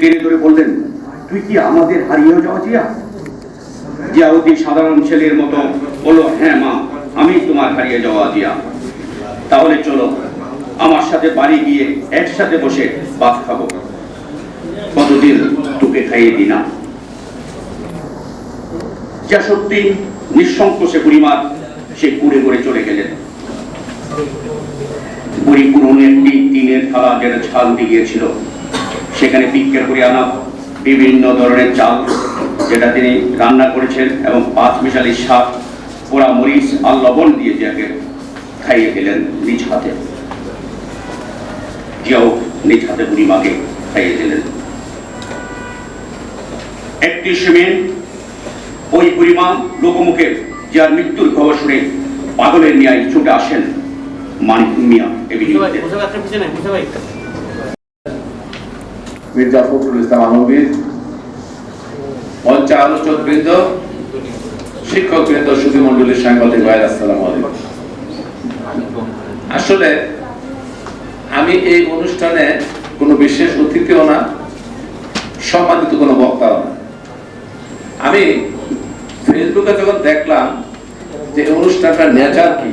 টেনে ধরে বললেন, তুই কি আমাদের হারিয়ে যাওয়া জিয়া? সাধারণ ছেলের মতো বলল হ্যাঁ মা, আমি তোমার হারিয়ে যাওয়া জিয়া। তাহলে চলো, আমার সাথে বাড়ি গিয়ে একসাথে বসে ভাত খাব। কতদিন তোকে খাইয়ে দি না? যা সত্যি নিঃসংকোচে বুড়িমার সে কুড়ে করে চলে গেলেন। পুরনো একটি টিনের থালা যেটা ছাল দিয়েছিল, সেখানে বিক্রি করে আনা বিভিন্ন ধরনের চাল, যেটা তিনি রান্না করেছেন এবং পাঁচ মিশালি শাক, পোড়া মরিচ আর লবণ দিয়ে খাইয়ে নিজ হাতে। জিয়াও নিজ হাতে খাইয়ে দিলেন। সেমেন ওই বুড়িমা লোকমুখে যার মৃত্যুর খবর শুনে পাগলের ন্যায় ছুটে আসেন। মানিক মিয়া মির্জা ফখরুল ইসলাম আলমগীর মঞ্চে আলোচক বৃন্দ শিক্ষক বৃন্দ সুধী মন্ডলীর সাংবাদিক ভাই আসসালাম আলাইকুম। আসলে আমি এই অনুষ্ঠানে কোনো বিশেষ অতিথিও না সম্মানিত কোনো বক্তাও না। আমি ফেসবুকে যখন দেখলাম যে এই অনুষ্ঠানটার নেচার কি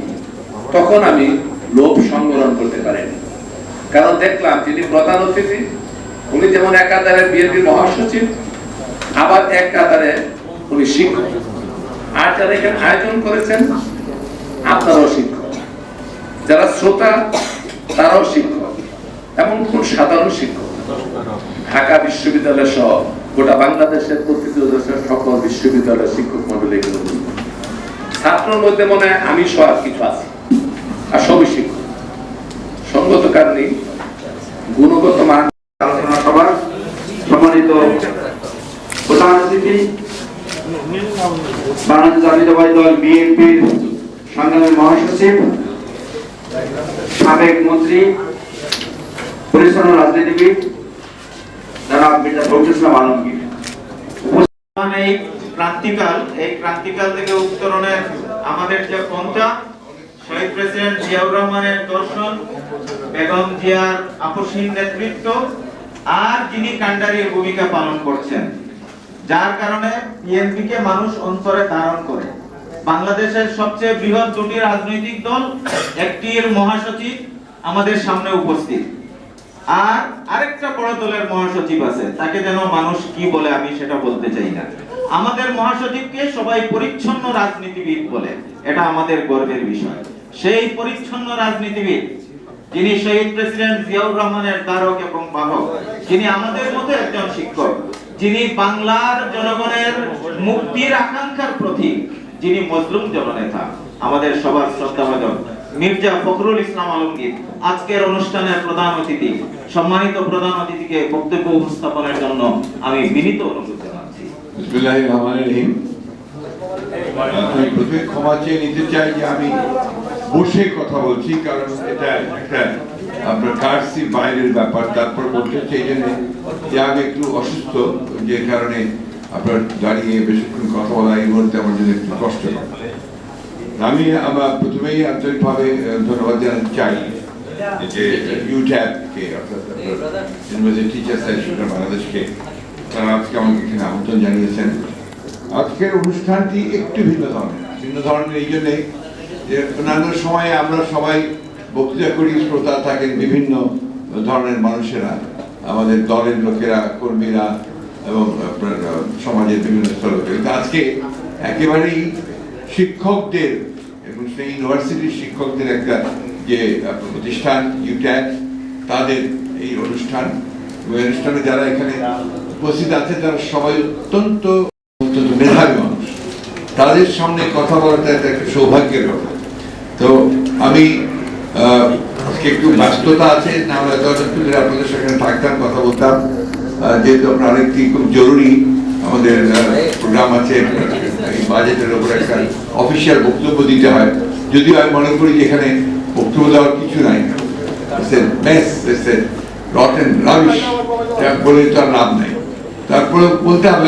তখন আমি সংবরণ করতে পারিনি। কারণ দেখলাম যিনি প্রধান অতিথি, উনি যেমন একাধারে বিএনপির মহাসচিব, আবার এক কাতারে উনি শিক্ষক। আর যারা এখানে আয়োজন করেছেন, আপনারাও শিক্ষক। যারা শ্রোতা, তারাও শিক্ষক এমন কোন সাধারণ শিক্ষক। ঢাকা বিশ্ববিদ্যালয় সহ গোটা বাংলাদেশের প্রতিটি দেশের সকল বিশ্ববিদ্যালয়ের শিক্ষক মন্ডলী। ছাত্রর মধ্যে মনে হয় আমি আর কিছু আছি। আর সবই সঙ্গত কারণে গুণগত মান আলোচনা সভার সম্মানিত প্রধান অতিথি, বাংলাদেশ জাতীয়তাবাদী দল বিএনপির সংগ্রামী মহাসচিব, সাবেক মন্ত্রী পরিচ্ছন্ন রাজনীতিবিদ, যারা মির্জা ফখরুল আলমগীর। এই ক্রান্তিকাল এই ক্রান্তিকাল থেকে উত্তরণের আমাদের যে পন্থা শহীদ প্রেসিডেন্ট জিয়াউর রহমানের দর্শন, বেগম জিয়ার আপসীন নেতৃত্ব, আর যিনি কান্ডারির ভূমিকা পালন করছেন, যার কারণে বিএনপি কে মানুষ অন্তরে ধারণ করে। বাংলাদেশের সবচেয়ে বৃহৎ দুটি রাজনৈতিক দল, একটির মহাসচিব আমাদের সামনে উপস্থিত, আর আরেকটা বড় দলের মহাসচিব আছে, তাকে যেন মানুষ কি বলে আমি সেটা বলতে চাই না। আমাদের মহাসচিবকে সবাই পরিচ্ছন্ন রাজনীতিবিদ বলে, এটা আমাদের গর্বের বিষয়। সেই পরিচ্ছন্ন রাজনীতিবিদ যিনি শহীদ প্রেসিডেন্ট জিয়াউর রহমানের দ্বারক এবং বাহক, যিনি আমাদের মতো একজন শিক্ষক, যিনি বাংলার জনগণের মুক্তির আকাঙ্ক্ষার প্রতীক, যিনি মজলুম জননেতা। আমাদের সবার শ্রদ্ধাভাজন মির্জা ফখরুল ইসলাম আলমগীর, আজকের অনুষ্ঠানের প্রধান অতিথি, সম্মানিত প্রধান অতিথিকে বক্তব্য উপস্থাপনের জন্য আমি বিনীত অনুরোধ জানাচ্ছি। আমি প্রথমে ক্ষমা চেয়ে নিতে চাই যে আমি বসে কথা বলছি, কারণ এটা একটা আপনার কার্সির বাইরের ব্যাপার। তারপর বলতে চাই জন্য যে আমি একটু অসুস্থ, যে কারণে আপনার দাঁড়িয়ে বেশিক্ষণ কথা বলা এই মুহূর্তে আমার জন্য একটু কষ্ট আমি আমার প্রথমেই আন্তরিকভাবে ধন্যবাদ জানাতে চাই যে ইউট্যাবকে অর্থাৎ ইউনিভার্সিটি টিচার্স বাংলাদেশকে, তারা আজকে আমাকে এখানে আমন্ত্রণ জানিয়েছেন। আজকের অনুষ্ঠানটি একটু ভিন্ন ধরনের। ভিন্ন ধরনের এই জন্যে যে অন্যান্য সময়ে আমরা সবাই বক্তৃতা করি, শ্রোতা থাকেন বিভিন্ন ধরনের মানুষেরা, আমাদের দলের লোকেরা, কর্মীরা এবং আপনার সমাজের বিভিন্ন স্তরের কিন্তু আজকে একেবারেই শিক্ষকদের এবং সেই ইউনিভার্সিটির শিক্ষকদের একটা যে প্রতিষ্ঠান ইউট্যাক তাদের এই অনুষ্ঠান। এবং অনুষ্ঠানে যারা এখানে উপস্থিত আছে, তারা সবাই অত্যন্ত অত্যন্ত মেধাবী মানুষ। তাদের সামনে কথা বলাটা একটা একটা সৌভাগ্যের কথা তো আমি আজকে একটু ব্যস্ততা আছে, না হলে হয়তো আপনাদের সেখানে থাকতাম, কথা বলতাম। যেহেতু আপনার আরেকটি খুব জরুরি, আমাদের প্রোগ্রাম আছে বাজেটের উপর একটা অফিসিয়াল বক্তব্য দিতে হয়। যদিও আমি মনে করি যে এখানে বক্তব্য দেওয়ার কিছু নাই। রটেন রাবিশ বলে তো আর লাভ নাই। তারপরে বলতে হবে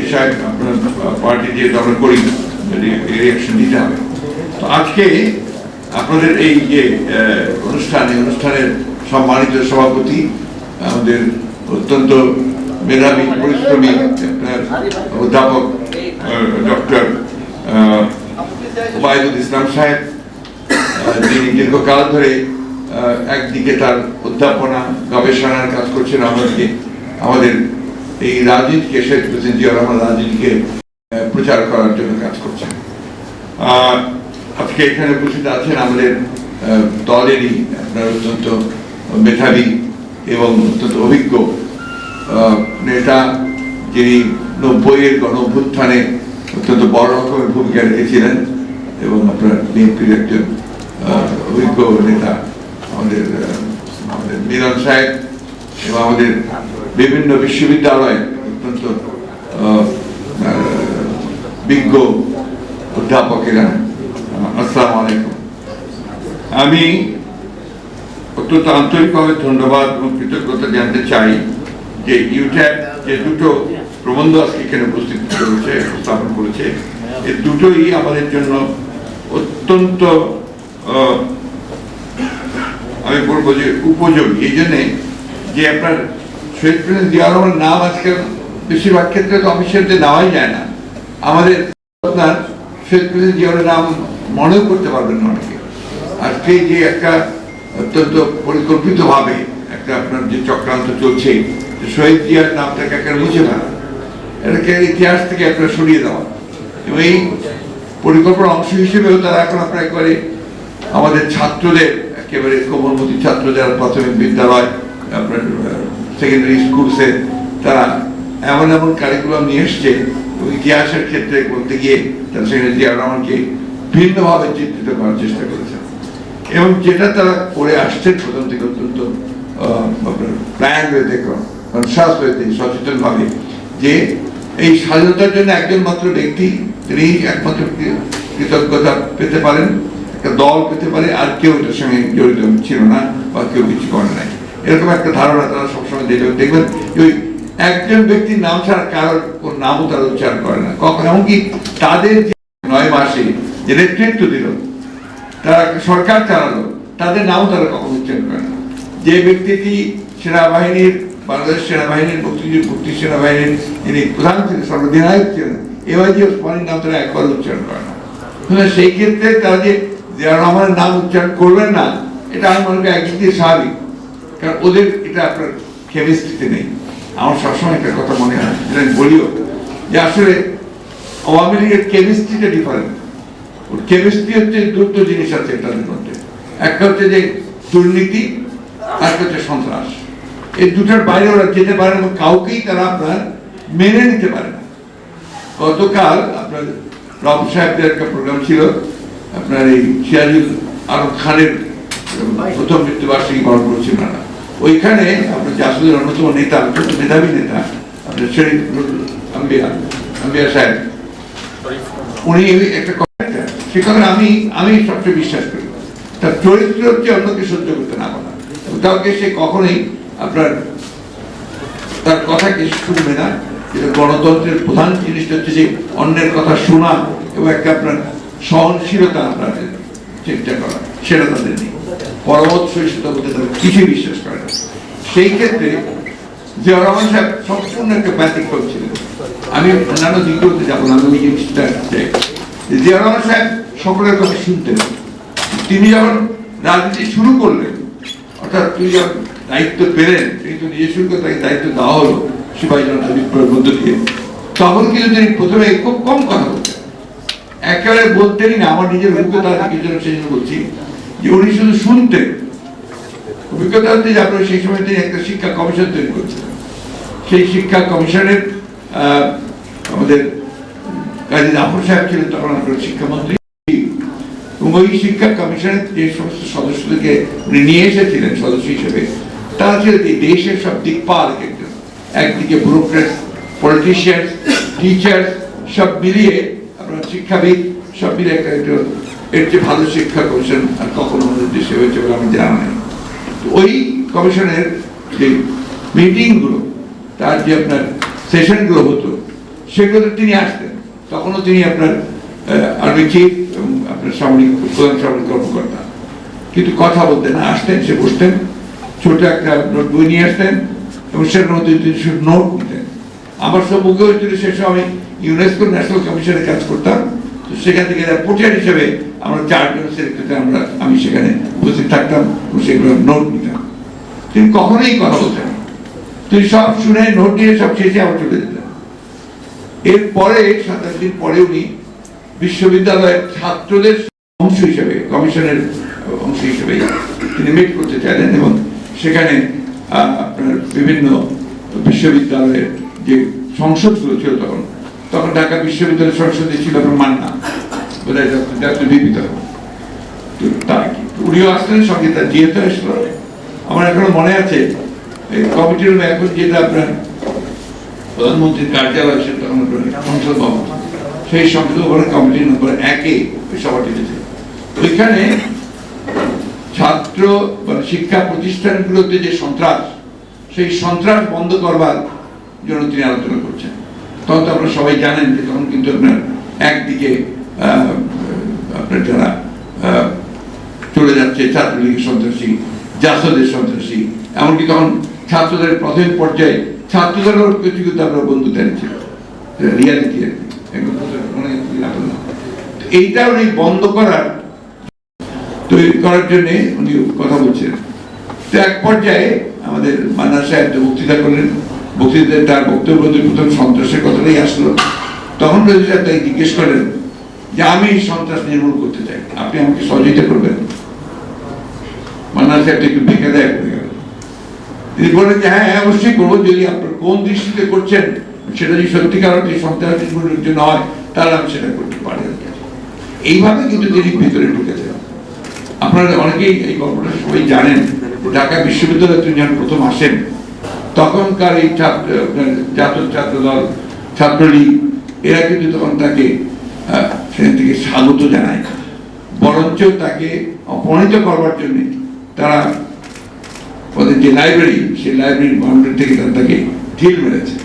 বিষয় আপনার পার্টি যেহেতু আমরা করি রিয়াকশন দিতে হবে। তো আজকে আপনাদের এই যে অনুষ্ঠান অনুষ্ঠানের সম্মানিত সভাপতি, আমাদের অত্যন্ত মেধাবী, পরিশ্রমী অধ্যাপক ডক্টর ওবায়দুল ইসলাম সাহেব যিনি দীর্ঘকাল ধরে একদিকে তার অধ্যাপনা, গবেষণার কাজ করছেন, আমাদেরকে, আমাদের এই রাজনীতিকে, শেখ প্রেসিডেন্ট জিয়া রহমান রাজনীতিকে প্রচার করার জন্য কাজ করছেন। আজকে এখানে উপস্থিত আছেন আমাদের দলেরই আপনার অত্যন্ত মেধাবী এবং অত্যন্ত অভিজ্ঞ নেতা, যিনি নব্বইয়ের গণ অভ্যুত্থানে অত্যন্ত বড় রকমের ভূমিকা রেখেছিলেন এবং আপনার বিএনপির একজন অভিজ্ঞ নেতা আমাদের আমাদের মিলন সাহেব এবং আমাদের বিভিন্ন বিশ্ববিদ্যালয়ে, অত্যন্ত বিজ্ঞ অধ্যাপকেরা আসসালামু আলাইকুম। আমি অত্যন্ত আন্তরিকভাবে ধন্যবাদ এবং কৃতজ্ঞতা জানতে চাই যে ইউট্যাব যে দুটো প্রবন্ধ আজকে এখানে উপস্থিত করেছে, উপস্থাপন করেছে, এই দুটোই আমাদের জন্য অত্যন্ত আমি বলব যে উপযোগী। এই জন্যে যে আপনার শহীদ প্রেসিডেন্ট জিয়া রহমানের নাম আজকে বেশিরভাগ ক্ষেত্রে তো অফিসিয়ালতে নেওয়াই যায় না। আমাদের আপনার শহীদ প্রেসিডেন্ট জিয়ার নাম মনেও করতে পারবেন না অনেকে। আজকে যে একটা অত্যন্ত পরিকল্পিতভাবে একটা আপনার যে চক্রান্ত চলছে শহীদ জিয়ার নামটাকে একটা মুছে ফেলা, এটাকে ইতিহাস থেকে আপনার সরিয়ে দেওয়া। এবং এই পরিকল্পনার অংশ হিসেবেও তারা এখন আপনার একবারে আমাদের ছাত্রদের, একেবারে কোমলমতি ছাত্র যারা প্রাথমিক বিদ্যালয়, আপনার সেকেন্ডারি স্কুলসে তারা এমন এমন কারিকুলাম নিয়ে এসছে ইতিহাসের ক্ষেত্রে বলতে গিয়ে তারা সেখানে জিয়া রহমানকে ভিন্নভাবে চিত্রিত করার চেষ্টা করেছেন এবং যেটা তারা করে আসছেন প্রথম থেকে অত্যন্ত প্ল্যান ওয়েতে কনসাস ওয়েতে সচেতন ভাবে যে এই স্বাধীনতার জন্য একজন মাত্র ব্যক্তি, তিনি একমাত্র কৃতজ্ঞতা পেতে পারেন, একটা দল পেতে পারে, আর কেউ এটার সঙ্গে জড়িত ছিল না বা কেউ কিছু করে নাই। এরকম একটা ধারণা তারা সবসময় দেখবেন দেখবেন, ওই একজন ব্যক্তির নাম ছাড়া কারোর কোন নামও তারা উচ্চারণ করে না। কখন? এমনকি তাদের যে নয় মাসে যে নেতৃত্ব দিল, তারা সরকার চালালো, তাদের নামও তারা কখনো উচ্চারণ করে না। যে ব্যক্তিটি সেনাবাহিনীর, বাংলাদেশ সেনাবাহিনীর মুক্তিযুদ্ধ, মুক্তি সেনাবাহিনীর যিনি প্রধান ছিলেন, সর্বাধিনায়ক ছিলেন এওয়াইজি ওসমানীর নাম তারা একবার উচ্চারণ করে না। সেই ক্ষেত্রে তারা যে জিয়া রহমানের নাম উচ্চারণ করবেন না, এটা আমি মনে করি একদিক স্বাভাবিক। কারণ ওদের এটা আপনার কেমিস্ট্রিতে নেই। আমার সবসময় একটা কথা মনে হয়, যেটা আমি বলিও, যে আসলে আওয়ামী লীগের কেমিস্ট্রিটা ডিফারেন্ট ওর কেমিস্ট্রি হচ্ছে দুটো জিনিস আছে তাদের মধ্যে। একটা হচ্ছে যে দুর্নীতি আর একটা হচ্ছে সন্ত্রাস। এই দুটার বাইরে ওরা যেতে পারে না, কাউকেই তারা আপনার মেনে নিতে পারে না। গতকাল আপনার রব সাহেবদের একটা প্রোগ্রাম ছিল, আপনার এই সিরাজুল আলম খানের প্রথম মৃত্যুবার্ষিকী পালন করছেন ওনারা ওইখানে আপনার জাসুদের অন্যতম নেতা, মেধাবী নেতা আপনার শরীফ আম্বিয়া আম্বিয়া সাহেব। উনি একটা কথা সে কথা আমি আমি সবচেয়ে বিশ্বাস করি। তার চরিত্র হচ্ছে অন্যকে সহ্য করতে না পারা। কাউকে সে কখনোই আপনার, তার কথাকে শুনবে না। যেটা গণতন্ত্রের প্রধান জিনিসটা হচ্ছে যে অন্যের কথা শোনা এবং একটা আপনার সহনশীলতা আপনাদের চেষ্টা করা। সেটা তাদের নেই। সহিষ্ণুতা বলতে বিশ্বাস করে না। সেই ক্ষেত্রে সাহেব সম্পূর্ণ একটা ব্যতিক্রম আমি অন্যান্য যাব না, আমি জিনিসটা চাই। সাহেব সকলের কথা শুনতেন। তিনি যখন রাজনীতি শুরু করলেন, অর্থাৎ তিনি যখন দায়িত্ব পেলেন, তিনি তো নিজে শুরু তাকে দায়িত্ব দেওয়া হলো জনতা বিপ্লবের মধ্য দিয়ে, তখন কিন্তু তিনি প্রথমে খুব কম কথা বলতেন। একেবারে বলতেনই না, আমার নিজের অভিজ্ঞতা সেই জন্য বলছি উনি শুধু শুনতেন। অভিজ্ঞতা যে আপনার সেই সময় তিনি একটা শিক্ষা কমিশন তৈরি করছিলেন। সেই শিক্ষা কমিশনের আমাদের কাজী জাফর সাহেব ছিলেন তখন আপনার শিক্ষামন্ত্রী। এবং ওই শিক্ষা কমিশনের যে সমস্ত সদস্যদেরকে উনি নিয়ে এসেছিলেন, সদস্য হিসেবে, তারা এই দেশের সব দিক দিকপাল একজন একদিকে ব্যুরোক্রেটস পলিটিশিয়ানস টিচার্স সব মিলিয়ে আপনার শিক্ষাবিদ, সব মিলিয়ে একটা এর যে ভালো শিক্ষা কমিশন আর কখনো আমাদের দেশে হয়েছে বলে আমি জানা নাই ওই কমিশনের যে মিটিংগুলো তার যে আপনার সেশনগুলো হতো, সেগুলোতে তিনি আসতেন। তখনও তিনি আপনার আর্মি চিফ এবং আপনার সামরিক, প্রধান সামরিক কর্মকর্তা। কিন্তু কথা বলতেন না, আসতেন, সে বসতেন। ছোট একটা নোট বই নিয়ে আসতেন এবং সেটার মধ্যে কিছু নোট নিতেন। আমার সম্মুখে হয়েছিল সে সময় ইউনেস্কো ন্যাশনাল কমিশনে কাজ করতাম। সেখান থেকে রিপোর্টার হিসেবে আমরা চারজন সেক্রেটারি আমরা, আমি সেখানে উপস্থিত থাকতাম সেগুলো নোট নিতাম তিনি কখনোই কথা বলতেন। তিনি সব শুনে নোট নিয়ে সব শেষে আবার চলে যেতেন এরপরে, সাতাশ দিন পরে উনি বিশ্ববিদ্যালয়ের ছাত্রদের অংশ হিসেবে, কমিশনের অংশ হিসেবে তিনি মিট করতে চাইলেন এবং সেখানে আপনার বিভিন্ন বিশ্ববিদ্যালয়ের যে সংসদগুলো ছিল তখন তখন ঢাকা বিশ্ববিদ্যালয় সংসদে ছিল মান্না। বোধহয় ডাক্তার বিপিত তো তার কি? উনিও আসলেন, সঙ্গে তার জিয়েতে আসলো। আমার এখনও মনে আছে কমিটির এখন যেটা আপনার প্রধানমন্ত্রীর কার্যালয়, সেটা সংসদ সেই সংসদ ভবনের কমিটি নম্বর একে সভাটি হয়েছে ওইখানে ছাত্র মানে শিক্ষা প্রতিষ্ঠানগুলোতে যে সন্ত্রাস, সেই সন্ত্রাস বন্ধ করবার জন্য তিনি আলোচনা করছেন। তখন তো আপনারা সবাই জানেন যে তখন কিন্তু আপনার একদিকে আপনার যারা চলে যাচ্ছে ছাত্রলীগের সন্ত্রাসী, জাসদের সন্ত্রাসী, এমনকি তখন ছাত্রদের প্রথম পর্যায়ে ছাত্রদেরও কিছু কিন্তু আমরা বন্ধুত্ব এনেছিল রিয়ালিটি আর এইটা উনি বন্ধ করার তৈরি করার জন্যে উনি কথা বলছেন তো এক পর্যায়ে আমাদের মান্না সাহেব বক্তৃতা করলেন বক্তৃতায় তার বক্তব্য প্রথম সন্ত্রাসের কথাটাই আসলো তখন রোজি তাই জিজ্ঞেস করেন যে আমি সন্ত্রাস নির্মূল করতে চাই। আপনি আমাকে সহযোগিতা করবেন? একটু দেয় তিনি বলেন যে হ্যাঁ হ্যাঁ, অবশ্যই করব। যদি আপনার কোন দৃষ্টিতে করছেন সেটা যদি সত্যিকার অর্থে সন্ত্রাস নির্মূলের জন্য হয় তাহলে আমি সেটা করতে পারি এইভাবে কিন্তু তিনি ভিতরে ঢুকেছেন। আপনারা অনেকেই এই গল্পটা সবাই জানেন। ঢাকা বিশ্ববিদ্যালয়ে তিনি যখন প্রথম আসেন তখনকার এই ছাত্র আপনার জাতীয় ছাত্র দল ছাত্রলীগ, এরা কিন্তু তখন তাকে সেখান থেকে স্বাগত জানায়। বরঞ্চ তাকে অপমানিত করবার জন্য তারা ওদের যে লাইব্রেরি সেই লাইব্রেরির বাউন্ডারি থেকে তারা তাকে ঢিল মেরেছে।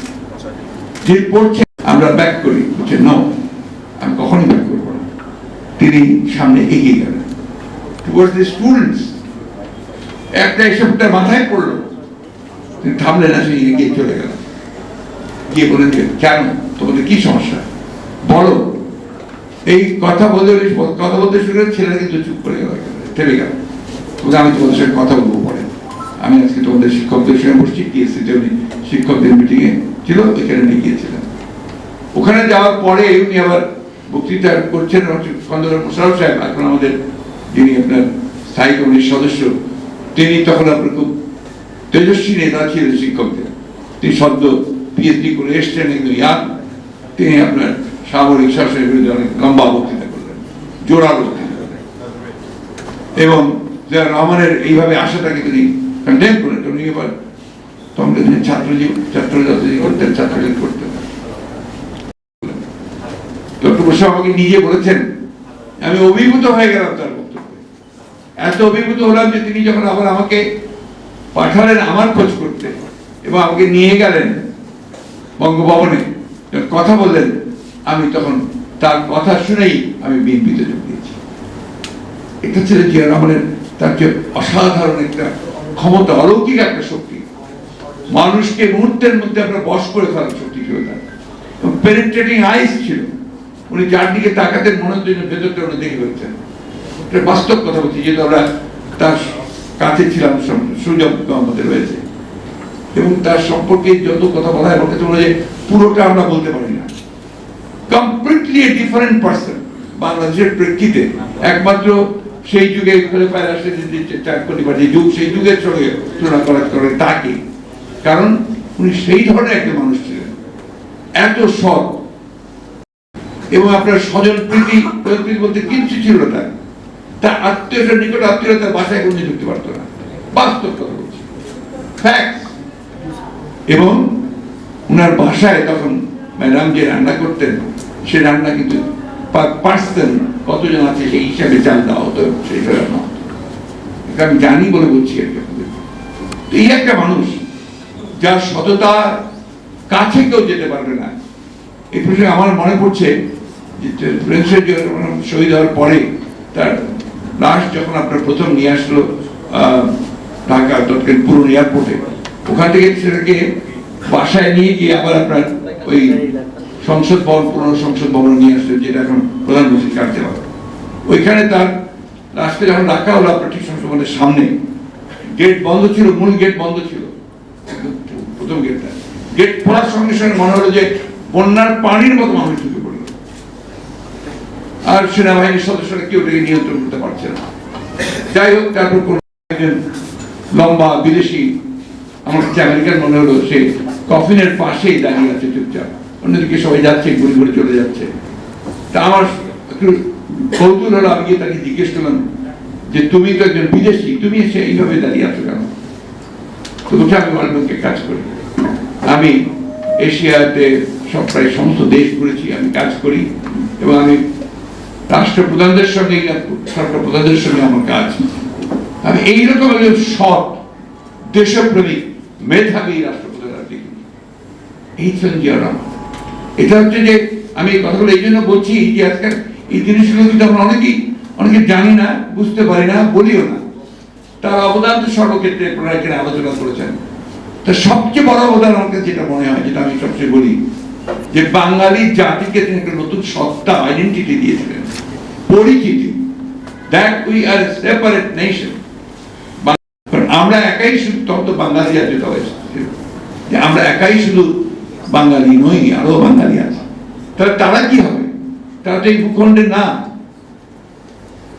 ঢিল পড়ছে, আমরা ব্যাক করি। বলছে ন আমি কখনই ব্যাক করব না। তিনি সামনে এগিয়ে গেলেন। টুয়ার্ডস দি স্টুডেন্টস একটা এসব তার মাথায় পড়ল। তিনি থামলেন না, সে এগিয়ে চলে গেল। গিয়ে বলেন যে কেন? তোমাদের কি সমস্যা? বলো। এই কথা বলতে কথা বলতে শুরু ছেলেরা কিন্তু চুপ করে গেল থেমে গেল। আমি তোমাদের সঙ্গে কথা বলব পরে। আমি আজকে তোমাদের শিক্ষকদের সঙ্গে বসছি, টিএসসিতে উনি শিক্ষকদের মিটিংয়ে ছিল ওইখানে উনি গিয়েছিলেন ওখানে যাওয়ার পরে উনি আবার বক্তৃতা করছেন খন্দকার মোশারফ সাহেব, এখন আমাদের যিনি আপনার স্থায়ী কমিটির সদস্য, তিনি তখন আপনার খুব তেজস্বী নেতা ছিলেন শিক্ষকদের তিনি সদ্য পিএইচডি করে এসছেন, কিন্তু ইয়াং তিনি আপনার সামরিক শাসনের বিরুদ্ধে অনেক লম্বা বক্তৃতা করলেন, জোরালো বক্তৃতা করলেন। এবং জিয়া রহমানের এইভাবে আশাটাকে তিনি কন্টেম করেন উনি এবার তখন ছাত্রজীব ছাত্র রাজনীতি করতেন ছাত্রলীগ করতেন ডক্টর আমাকে নিজে বলেছেন। আমি অভিভূত হয়ে গেলাম তার বক্তব্যে। এত অভিভূত হলাম যে তিনি যখন আবার আমাকে পাঠালেন আমার খোঁজ করতে। এবং আমাকে নিয়ে গেলেন বঙ্গভবনে। কথা বললেন, আমি তখন তার কথা শুনেই আমি বিএনপিতে যোগ দিয়েছি। এটা ছিল জিয়া রহমানের তার যে অসাধারণ একটা ক্ষমতা, অলৌকিক একটা শক্তি। মানুষকে মুহূর্তের মধ্যে আপনার বস করে ফেলার শক্তি ছিল তার। পেনিট্রেটিং আইস ছিল। উনি যার দিকে তাকাতেন, মনে হতো ভেতরটা উনি দেখে ফেলছেন। বাস্তব কথা বলছি, যেহেতু আমরা তার কাছে ছিলাম সুযোগ আমাদের রয়েছে। এবং তার সম্পর্কে যত কথা বলা হয় কাছে যে পুরোটা আমরা বলতে পারি না। কমপ্লিটলি ডিফারেন্ট পার্সন বাংলাদেশের প্রেক্ষিতে। একমাত্র সেই যুগে চার কোটি বা যুগ, সেই যুগের সঙ্গে তুলনা করা করে তাকে। কারণ উনি সেই ধরনের একটা মানুষ ছিলেন। এত সৎ। এবং আপনার স্বজন প্রীতি বলতে কিচ্ছু ছিল না তার আত্মীয়তার নিকট আত্মীয় তার বাসায় কোনো ঢুকতে পারতো না। বাস্তব কথা বলছি। এবং ওনার বাসায় তখন ম্যাডাম যে রান্না করতেন, সে রান্না কিন্তু পার্সেন কতজন আছে সেই হিসাবে চাল দেওয়া হতো, সেই রান্না আমি জানি বলে বলছি এই একটা মানুষ, যার সততা কাছে কেউ যেতে পারবে না। এই প্রসঙ্গে আমার মনে পড়ছে যে শহীদ হওয়ার পরে তার লাশ যখন আপনার প্রথম নিয়ে আসলো ঢাকা তৎকালীন পুরনো এয়ারপোর্টে, ওখান থেকে সেটাকে বাসায় নিয়ে গিয়ে আবার আপনার ওই সংসদ ভবন, পুরনো সংসদ ভবন নিয়ে আসলেন যেটা এখন প্রধানমন্ত্রীর কার্যালয়। ওইখানে তার লাস্টে যখন রাখা হলো আপনার ঠিক সংসদ সামনে গেট বন্ধ ছিল, মূল গেট বন্ধ ছিল প্রথম গেটটা গেট খোলার সঙ্গে সঙ্গে মনে হলো যে বন্যার পানির মতো মানুষ ঢুকে আর সেনাবাহিনীর সদস্যরা কেউ এটাকে নিয়ন্ত্রণ করতে পারছে না। যাই হোক, তারপর কোন একজন লম্বা বিদেশি, আমার কাছে আমেরিকান মনে হলো, সে কফিনের পাশেই দাঁড়িয়ে আছে চুপচাপ। অন্যদিকে সবাই যাচ্ছে, ঘুরে ঘুরে চলে যাচ্ছে। তা আমার একটু কৌতূহল হলো, আমি গিয়ে তাকে জিজ্ঞেস করলাম যে, তুমি তো একজন বিদেশি, তুমি এসে এইভাবে দাঁড়িয়ে আছো কেন? তো বলছে, আমি ওয়ার্ল্ড ব্যাংকে কাজ করি। আমি এশিয়াতে সব, প্রায় সমস্ত দেশ ঘুরেছি, আমি কাজ করি এবং আমি রাষ্ট্রপ্রধানদের সঙ্গে সরকার প্রধানদের সঙ্গে আমার কাজ? আমি এইরকম একজন সৎ, দেশপ্রেমিক, মেধাবী রাষ্ট্রপ্রধান এই এটা হচ্ছে যে আমি এই কথাগুলো এই জন্য বলছি যে আজকাল এই জিনিসগুলো কিন্তু আমরা অনেকেই, অনেকে জানি না, বুঝতে পারি না, বলিও না। তার অবদান তো সর্বক্ষেত্রে আলোচনা করেছেন। তা সবচেয়ে বড় অবদান আমার কাছে যেটা মনে হয়, যেটা আমি সবচেয়ে বলি যে বাঙালি জাতিকে তিনি একটা নতুন সত্তা আইডেন্টিটি দিয়েছিলেন। পরিচিতি। আমরা একাই শুধু তখন তো বাঙালি জাতীয়তা যে আমরা একাই শুধু বাঙালি নই আরও বাঙালি আছে। তাহলে তারা কি হবে? তারা তো এই ভূখণ্ডে না।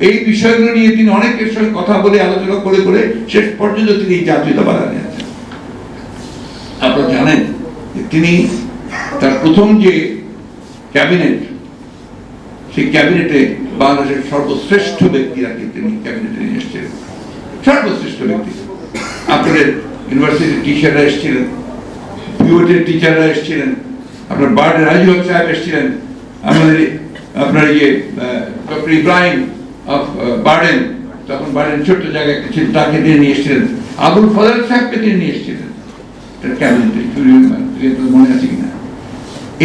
এই বিষয়গুলো নিয়ে তিনি অনেকের সঙ্গে কথা বলে, আলোচনা করে করে শেষ পর্যন্ত তিনি এই জাতীয়তাবাদ আনিয়েছেন আপনারা জানেন তিনি তার প্রথম যে ক্যাবিনেট, সেই ক্যাবিনেটে বাংলাদেশের সর্বশ্রেষ্ঠ ব্যক্তিরাকে তিনি ক্যাবিনেটে নিয়ে এসেছিলেন। সর্বশ্রেষ্ঠ ব্যক্তি। আপনাদের ইউনিভার্সিটির টিচাররা এসেছিলেন পিওটের টিচাররা এসেছিলেন, আপনার বার্ডের রাজু সাহেব এসেছিলেন, আমাদের আপনার ইয়ে ডক্টর ইব্রাহিম অফ বার্ডেন তখন বার্ডেন ছোট্ট জায়গায় তাকে দিয়ে নিয়ে এসেছিলেন। আবুল ফজল সাহেবকে দিয়ে নিয়ে এসেছিলেন। ক্যাবিনেটে মনে আছে কিনা?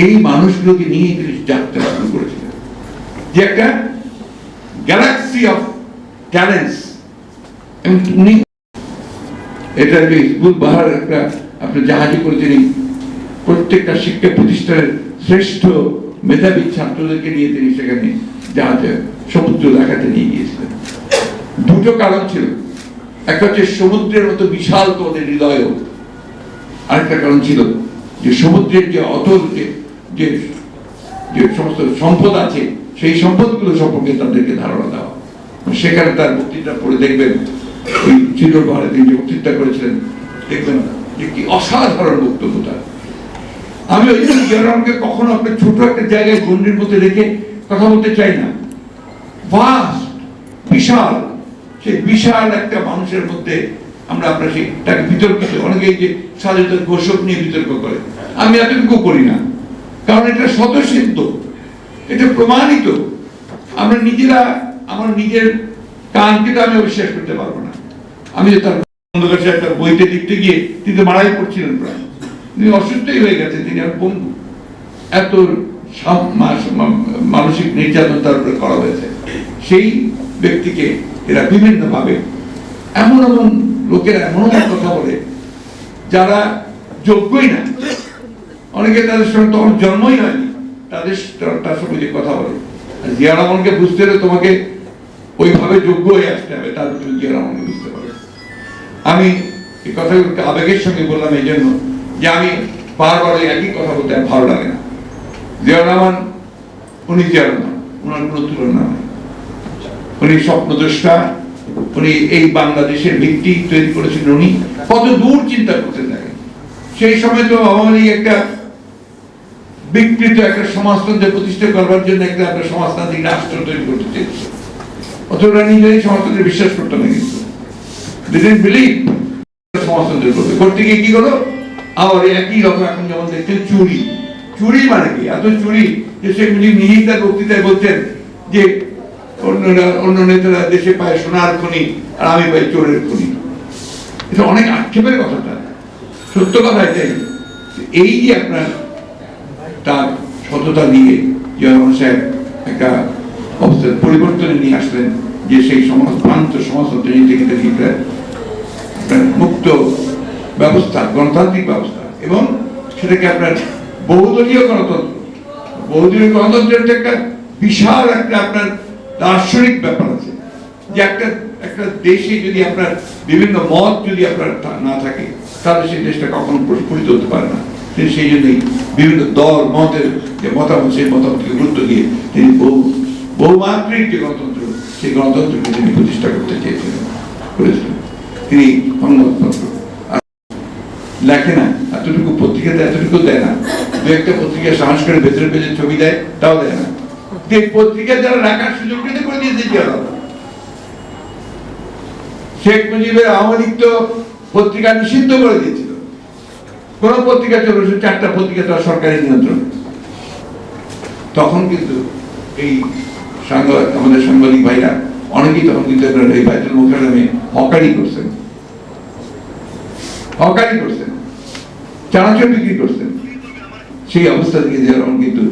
এই মানুষগুলোকে নিয়ে তিনি যাত্রা শুরু করেছিলেন যে একটা গ্যালাক্সি অফ ট্যালেন্টস এটা যে স্কুল বাহার একটা আপনি জাহাজে করে তিনি প্রত্যেকটা শিক্ষা প্রতিষ্ঠানের শ্রেষ্ঠ মেধাবী ছাত্রদেরকে নিয়ে তিনি সেখানে জাহাজে সমুদ্র দেখাতে নিয়ে গিয়েছিলেন। দুটো কারণ ছিল। একটা হচ্ছে সমুদ্রের মতো বিশাল তোমাদের হৃদয় আরেকটা কারণ ছিল যে সমুদ্রের যে অতল যে যে যে সমস্ত সম্পদ আছে, সেই সম্পদগুলো সম্পর্কে তাদেরকে ধারণা দেওয়া। সেখানে তার বক্তৃতা পড়ে দেখবেন, ওই চিরগড়ে তিনি যে বক্তৃতা করেছিলেন, দেখবেন যে কি অসাধারণ বক্তব্য তার। আমি ওই জন্য জিয়ারহমানকে কখনো আপনার ছোট একটা জায়গায় গণ্ডির মধ্যে রেখে কথা বলতে চাই না। ভাস্ট বিশাল, সেই বিশাল একটা মানুষের মধ্যে আমরা আপনার সেই, তাকে বিতর্কিত অনেকে এই যে স্বাধীনতার ঘোষক নিয়ে বিতর্ক করে। আমি এতটুকু করি না। কারণ এটা স্বতঃসিদ্ধ। এটা প্রমাণিত। আমরা নিজেরা, আমার নিজের কানকে তো আমি অবিশ্বাস করতে পারব না। আমি তার সাহেব তার বইতে লিখতে গিয়ে তিনি তো মারাই পড়ছিলেন প্রায়। তিনি অসুস্থই হয়ে গেছেন, তিনি আর বন্ধু। এত মানসিক নির্যাতন তার উপরে করা হয়েছে। সেই ব্যক্তিকে এরা বিভিন্ন ভাবে এমন এমন লোকেরা, এমন এমন কথা বলে, যারা যোগ্যই না। অনেকে তাদের সঙ্গে তখন জন্মই হয়নি। তাদের তার সঙ্গে যে কথা বলে। জিয়া রহমানকে বুঝতে হলে তোমাকে ওইভাবে যোগ্য হয়ে আসতে হবে তারপর তুমি জিয়া রহমানকে বুঝতে পারবে আমি এই কথাগুলোকে আবেগের সঙ্গে বললাম এই জন্য যে আমি বারবার ওই একই কথা বলতে ভালো লাগে না। জিয়া উনি জিয়া রহমান ওনার কোনো তুলনা নেই। উনি স্বপ্নদ্রষ্টা, উনি এই বাংলাদেশের ভিত্তি তৈরি করেছিলেন উনি। কত দূর চিন্তা করতে থাকেন সেই সময় তো আওয়ামী একটা বিকৃত একটা সমাজতন্ত্র প্রতিষ্ঠা করবার জন্য একটা একটা সমাজতান্ত্রিক রাষ্ট্র তৈরি করতে চেয়েছে। ওরা নিজেরাই সমাজতন্ত্রে বিশ্বাস করতো না কিন্তু didn't believe সমাজতন্ত্রের করবে করতে গিয়ে কি আবার একই রকম এখন যেমন দেখছেন, চুরি। চুরি মানে কি? এত চুরি যে শেখ মুজিব বক্তৃতায় বলছেন যে অন্যরা, অন্য নেতারা দেশে পায় সোনার খনি আর আমি পাই চোরের খনি। এটা অনেক আক্ষেপের কথাটা সত্য কথা এটাই। এই যে আপনার তার সততা দিয়ে জিয়ারহমান সাহেব একটা অবস্থার পরিবর্তনে নিয়ে আসলেন, যে সেই সমাজ প্রান্ত সমাজতন্ত্র থেকে দেখি মুক্ত ব্যবস্থা, গণতান্ত্রিক ব্যবস্থা। এবং সেটাকে আপনার বহুদলীয় গণতন্ত্র, বহুদলীয় গণতন্ত্রের একটা বিশাল একটা আপনার দার্শনিক ব্যাপার আছে। যে একটা একটা দেশে যদি আপনার বিভিন্ন মত যদি আপনার না থাকে, তাহলে সেই দেশটা কখনো প্রস্ফুটিত হতে পারে না। তিনি সেই জন্যই বিভিন্ন দল, মতের যে মতামত, সেই মতামতকে গুরুত্ব দিয়ে তিনি বহু বহুমাত্রিক যে গণতন্ত্র, সেই গণতন্ত্রকে তিনি প্রতিষ্ঠা করতে চেয়েছিলেন তিনি সংবাদপত্র লেখে না, এতটুকু পত্রিকাতে এতটুকু দেয় না। দু একটা পত্রিকা সাহস করে ভেতরে ভেতরে ছবি দেয়, তাও দেয় না। পত্রিকা যারা রাখার সুযোগ পেতে করে দিয়েছে জিয়ারব শেখ মুজিবের আওয়ামী লীগ তো পত্রিকা নিষিদ্ধ করে দিয়েছিল কোন পত্রিকা চলবে সে চারটা পত্রিকা তো আর সরকারি নিয়ন্ত্রণ। তখন কিন্তু এই সাংবাদ আমাদের সাংবাদিক ভাইরা, অনেকেই তখন কিন্তু এই বাইতুল মোকারমে হকারি করছেন। হকারি করছেন। চানাচুর বিক্রি করছেন। সেই অবস্থা থেকে যে রকম কিন্তু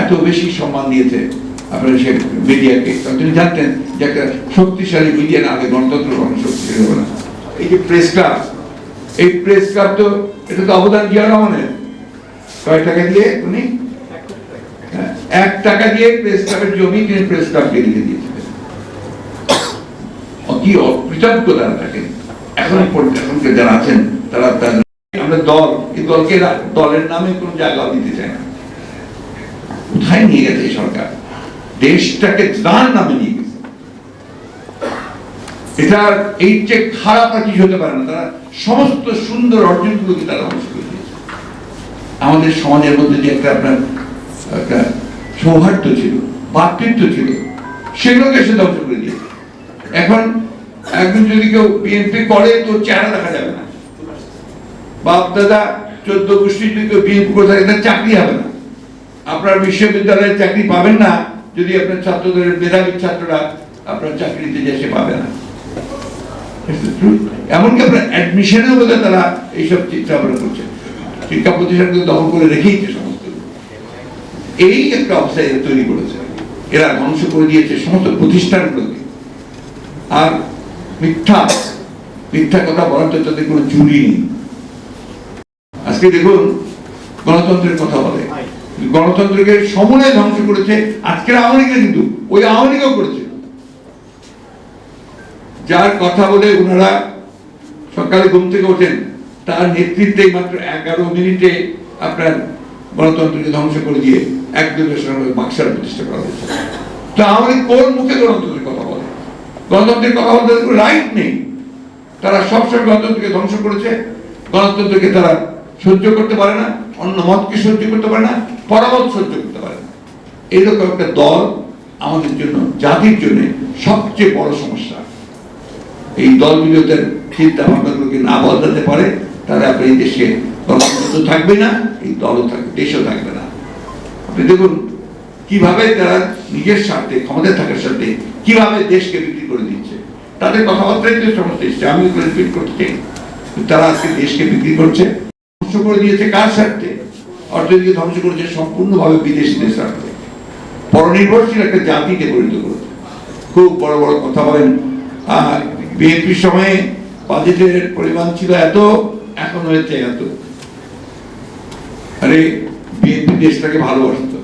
এত বেশি সম্মান দিয়েছে আপনার সে মিডিয়াকে। তিনি জানতেন যে একটা শক্তিশালী মিডিয়া না হলে গণতন্ত্র কখনো শক্তিশালী হবে না। এই যে প্রেস ক্লাব এই প্রেস ক্লাব তো এটা তো অবদান জিয়া রহমানের কয় টাকা দিয়ে উনি? এক টাকা দিয়ে প্রেস ক্লাবের জমি তিনি প্রেস ক্লাবকে লিখে দিয়েছিলেন। কি তারা থাকেন এখন পর্যন্ত যারা আছেন তারা তাদের আমরা দল, এই দলকে দলের নামে কোনো জায়গা দিতে চায় না। কোথায় নিয়ে গেছে সরকার? দেশটাকে যার নামে নিয়ে গেছে এটা এই যে খারাপ আর কিছু হতে পারে না, তারা সমস্ত সুন্দর অর্জনগুলোকে তারা ধ্বংস করে দিয়েছে। আমাদের সমাজের মধ্যে যে একটা আপনার, একটা সৌহার্দ্য ছিল, ভাতৃত্ব ছিল, সেগুলোকে সে ধ্বংস করে দিয়েছে। এখন একজন যদি কেউ বিএনপি করে, তো চেহারা দেখা যাবে না। বাপ, দাদা, চোদ্দ গোষ্ঠী যদি কেউ বিএনপি করে থাকে, তার চাকরি হবে না। আপনার বিশ্ববিদ্যালয়ে চাকরি পাবেন না, যদি আপনার ছাত্রদের মেধাবী ছাত্ররা আপনার চাকরিতে যে সে পাবে না. এমনকি আপনার অ্যাডমিশনের মধ্যে তারা এইসব চিন্তা ভাবনা করছে। শিক্ষা দখল করে সমস্ত এই একটা অবস্থা এরা তৈরি করেছে। এরা ধ্বংস করে দিয়েছে সমস্ত প্রতিষ্ঠানগুলোকে। আর মিথ্যা মিথ্যা কথা বলার তো তাদের কোনো জুড়ি নেই। আজকে দেখুন, গণতন্ত্রের কথা বলে। গণতন্ত্রকে সমূলে ধ্বংস করেছে আজকের আওয়ামী কিন্তু। ওই আওয়ামী লীগও করেছে। যার কথা বলে ওনারা সকালে ঘুম থেকে ওঠেন, তার নেতৃত্বে মাত্র এগারো মিনিটে আপনার গণতন্ত্রকে ধ্বংস করে দিয়ে একদলের সঙ্গে বাক্সার প্রতিষ্ঠা করা হয়েছে। তো আমাদের কোন মুখে গণতন্ত্রের কথা বলে? গণতন্ত্রের কথা বলতে রাইট নেই। তারা সবসময় গণতন্ত্রকে ধ্বংস করেছে। গণতন্ত্রকে তারা সহ্য করতে পারে না, অন্য মতকে সহ্য করতে পারে না, পরামত সহ্য করতে পারে না। এইরকম একটা দল আমাদের জন্য, জাতির জন্য সবচেয়ে বড় সমস্যা। এই দলগুলোদের চিন্তা ভাবনাগুলোকে না বদলাতে পারে, তাহলে আপনি এই দেশে গণতন্ত্র থাকবে না, এই দলও থাকবে, দেশও থাকবে না। আপনি দেখুন, কীভাবে তারা নিজের স্বার্থে, ক্ষমতায় থাকার স্বার্থে কীভাবে দেশকে বিক্রি করে দিচ্ছে। তাদের কথাবার্তাই তো সমস্ত এসছে, আমি রিপিট করতে তারা আজকে দেশকে বিক্রি করছে, ধ্বংস করে দিয়েছে কার স্বার্থে? অর্থনীতিকে ধ্বংস করেছে সম্পূর্ণভাবে বিদেশিদের স্বার্থে। পরনির্ভরশীল একটা জাতিকে পরিণত করেছে। খুব বড় বড় কথা বলেন বিএনপির সময়ে বাজেটের পরিমাণ ছিল এত, এখন হয়েছে এত। আরে, বিএনপি দেশটাকে ভালোবাসতো।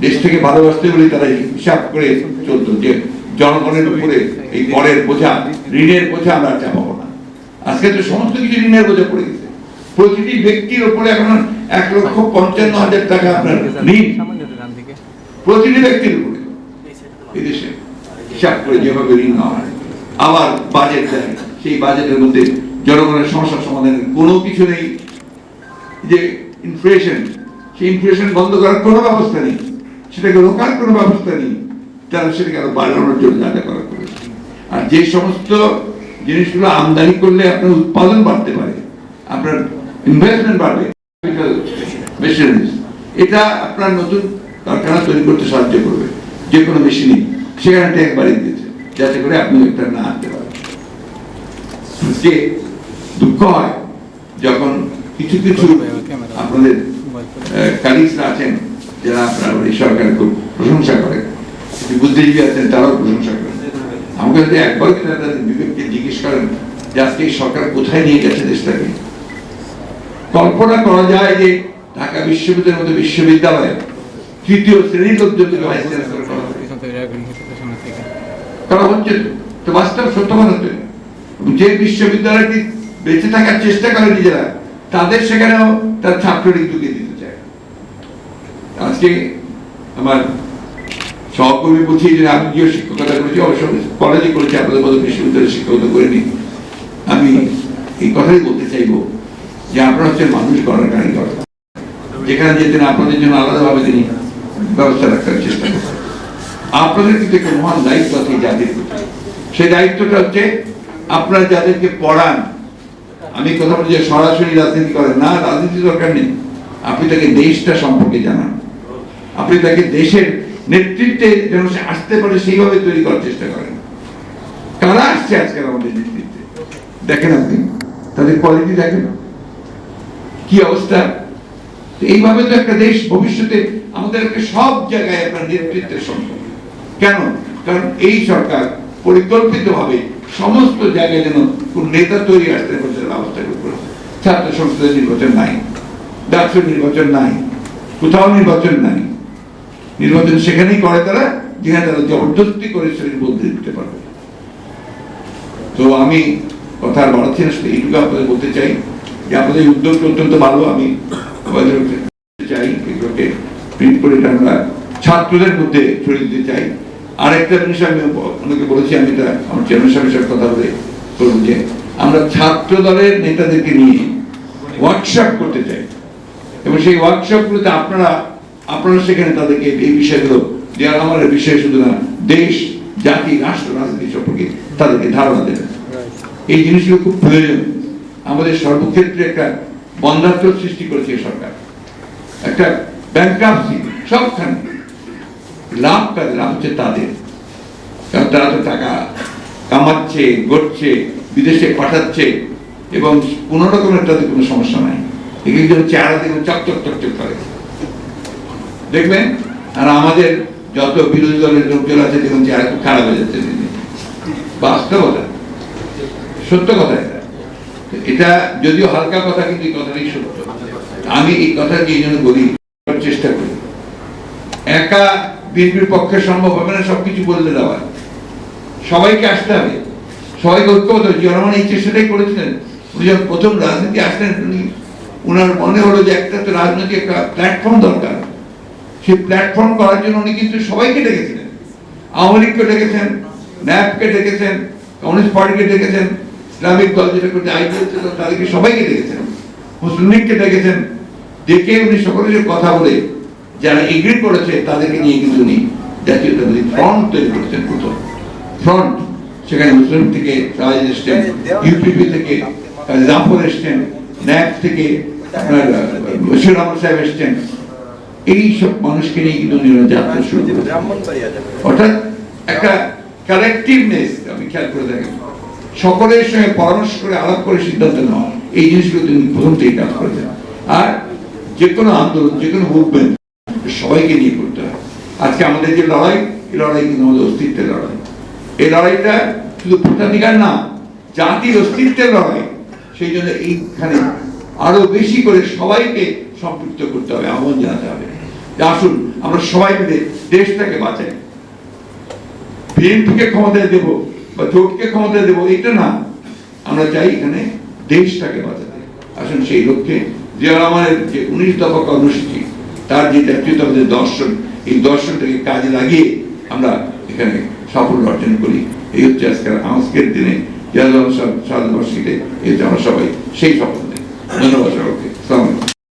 দেশটাকে ভালোবাসতে বলে তারা হিসাব করে চলতো যে জনগণের উপরে এই করের বোঝা, ঋণের বোঝা আমরা চাপাবো না। আজকে তো সমস্ত কিছু ঋণের বোঝা পড়ে গেছে। প্রতিটি ব্যক্তির উপরে এখন এক লক্ষ পঞ্চান্ন হাজার টাকা আপনার ঋণ। প্রতিটি ব্যক্তির উপরে। এদেশে হিসাব করে যেভাবে ঋণ নেওয়া হয়। আবার বাজেট দেয় সেই বাজেটের মধ্যে জনগণের সমস্যার সমাধানের কোনো কিছু নেই। যে ইনফ্লেশন সেই ইনফ্লেশন বন্ধ করার কোনো ব্যবস্থা নেই। সেটাকে রোকার কোনো ব্যবস্থা নেই। তারা সেটাকে আরও বাড়ানোর জন্য যা করা করেছে। আর যে সমস্ত জিনিসগুলো আমদানি করলে আপনার উৎপাদন বাড়তে পারে, আপনার ইনভেস্টমেন্ট বাড়বে এটা আপনার নতুন কারখানা তৈরি করতে সাহায্য করবে। যে কোনো মেশিনই সেখানে ট্যাঙ্ক বাড়িয়ে দিয়েছে। যাতে করে আপনি একটা না আনতে পারেন যে দুঃখ হয় যখন কিছু কিছু আপনাদের কালিগসরা আছেন যারা আপনার এই সরকারের খুব প্রশংসা করেন বুদ্ধিজীবী আছেন তারাও প্রশংসা করেন আমাকে যদি একবার তাদের বিবেককে জিজ্ঞেস করেন যে আজকে এই সরকার কোথায় নিয়ে গেছে দেশটাকে কল্পনা করা যায় যে ঢাকা বিশ্ববিদ্যালয়ের মতো বিশ্ববিদ্যালয়ে তৃতীয় শ্রেণির লোকজনকে ভাইস চ্যান্সেলর করা হচ্ছে তো। বাস্তব সত্য কথা তো। যে বিশ্ববিদ্যালয়টি বেঁচে থাকার চেষ্টা করে নিজেরা, তাদের সেখানেও তার ছাত্রলীগ ঢুকিয়ে দিতে চায়। আজকে আমার সহকর্মী বলছি যে আমি গিয়ে শিক্ষকতা করেছি, অবশ্য কলেজে করেছি, আপনাদের মতো বিশ্ববিদ্যালয়ে শিক্ষকতা করিনি। আমি এই কথাই বলতে চাইব যে আপনারা হচ্ছে মানুষ করার কারিগর যেখানে যেতেন আপনাদের জন্য আলাদাভাবে তিনি ব্যবস্থা রাখার চেষ্টা আপনাদের কিন্তু একটা মহান দায়িত্ব আছে জাতির প্রতি। সেই দায়িত্বটা হচ্ছে আপনারা যাদেরকে পড়ান, আমি কথা বলি যে সরাসরি রাজনীতি করেন, না রাজনীতি দরকার নেই। আপনি তাকে দেশটা সম্পর্কে জানান। আপনি তাকে দেশের নেতৃত্বে যেন সে আসতে পারে, সেইভাবে তৈরি করার চেষ্টা করেন। কারা আসছে আজকাল আমাদের নেতৃত্বে? দেখেন আপনি, তাদের কোয়ালিটি দেখেন। কি অবস্থা? এইভাবে তো একটা দেশ ভবিষ্যতে আমাদেরকে সব জায়গায় আপনার নেতৃত্বের সম্ভব কেন? কারণ এই সরকার পরিকল্পিতভাবে সমস্ত জায়গায় যেন কোন নেতা তৈরি আসতে পারছে, ব্যবস্থা করেছে ছাত্র সংসদের নির্বাচন নাই ডাকসুর নির্বাচন নাই, কোথাও নির্বাচন নাই। নির্বাচন সেখানেই করে তারা, যেখানে তারা জবরদস্তি করে শরীর বদলে দিতে পারবে। তো আমি কথা আর বাড়াচ্ছি না এইটুকু আপনাদের বলতে চাই যে আপনাদের উদ্যোগটা অত্যন্ত ভালো, আমি চাই, এগুলোকে প্রিন্ট করে আমরা ছাত্রদের মধ্যে ছড়িয়ে দিতে চাই। আর একটা জিনিস আমি অনেকে বলেছি, আমি এটা আমার চেয়ারম্যান সাহেবের সাথে কথা বলে বলব যে আমরা ছাত্র দলের নেতাদেরকে নিয়ে ওয়ার্কশপ করতে চাই। এবং সেই ওয়ার্কশপগুলোতে আপনারা আপনারা সেখানে তাদেরকে এই বিষয়গুলো দেওয়ার আমার বিষয় শুধু না, দেশ, জাতি, রাষ্ট্র, রাজনীতি সম্পর্কে তাদেরকে ধারণা দেবেন। এই জিনিসগুলো খুব প্রয়োজন। আমাদের সর্বক্ষেত্রে একটা বন্ধাত্ম সৃষ্টি করেছে সরকার। একটা ব্যাংকাপসি সবখানে। লাভ লাভ হচ্ছে তাদের কারণ তারা তো টাকা কামাচ্ছে, গড়ছে, বিদেশে পাঠাচ্ছে এবং কোনো রকমের তাদের কোনো সমস্যা নাই। একজন চেহারা দেখবেন চকচক চকচক করে। দেখবেন? আর আমাদের যত বিরোধী দলের লোকজন আছে দেখুন চেহারা খুব খারাপ হয়ে যাচ্ছে। বাস্তবতা সত্য কথা এটা। এটা যদিও হালকা কথা, কিন্তু এই কথাটাই সত্য। আমি এই কথাটি এই জন্য বলি? চেষ্টা করি। একা বিএনপির পক্ষে সম্ভব হবে না, সবকিছু বলতে দেওয়া সবাইকে আসতে হবে। সবাইকে ঐক্যবদ্ধ রহমান এই চেষ্টাটাই করেছিলেন। উনি যখন প্রথম রাজনীতি আসলেন, উনি, উনার মনে হলো যে একটা তো রাজনৈতিক একটা প্ল্যাটফর্ম দরকার। সেই প্ল্যাটফর্ম করার জন্য উনি কিন্তু সবাইকে ডেকেছিলেন। আওয়ামী লীগকে ডেকেছেন, ন্যাপকে ডেকেছেন, কমিউনিস্ট পার্টিকে ডেকেছেন, ইসলামিক দল যেটা করতে আইডিয়াল ছিল তাদেরকে সবাইকে ডেকেছেন। মুসলিম লীগকে ডেকেছেন। ডেকে উনি সকলের কথা বলে যারা এগ্রি করেছে, তাদেরকে নিয়ে কিন্তু উনি জাতীয়তাবাদী ফ্রন্ট তৈরি করেছেন প্রথম। ফ্রন্ট সেখানে মুসলিম থেকে সাহায্য এসছেন ইউপিপি থেকে জাফর এসছেন ন্যাপ থেকে আপনার বশির রহমান সাহেব এসছেন। এই সব মানুষকে নিয়ে কিন্তু যাত্রা শুরু করেছেন। অর্থাৎ একটা কালেকটিভনেস আমি খেয়াল করে দেখেন। সকলের সঙ্গে পরামর্শ করে, আলাপ করে সিদ্ধান্ত নেওয়া। এই জিনিসগুলো তিনি প্রথম থেকে কাজ করেছেন। আর যে কোনো আন্দোলন, যে কোনো মুভমেন্ট সবাইকে নিয়ে করতে হয়। আজকে আমাদের যে লড়াই, এই লড়াই কিন্তু আমাদের অস্তিত্বের লড়াই। এই লড়াইটা শুধু ভোটাধিকার না, জাতির অস্তিত্বের লড়াই। সেই জন্য এইখানে আরও বেশি করে সবাইকে সম্পৃক্ত করতে হবে, আহ্বান জানাতে হবে। যে আসুন, আমরা সবাই মিলে দেশটাকে বাঁচাই। বিএনপিকে ক্ষমতায় দেব বা জোটকে ক্ষমতায় দেব, এটা না। আমরা চাই এখানে দেশটাকে বাঁচাতে। আসুন সেই লক্ষ্যে জিয়া রহমানের যে উনিশ দফা কর্মসূচি তার যে নেতৃত্ব আমাদের দর্শন, এই দর্শনটাকে কাজে লাগিয়ে আমরা এখানে সাফল্য অর্জন করি। এই হচ্ছে আজকের আজকের দিনে সাহেব সাধারণ বর্ষিতে, এই আমরা সবাই সেই সাফল্য ধন্যবাদ সকলকে।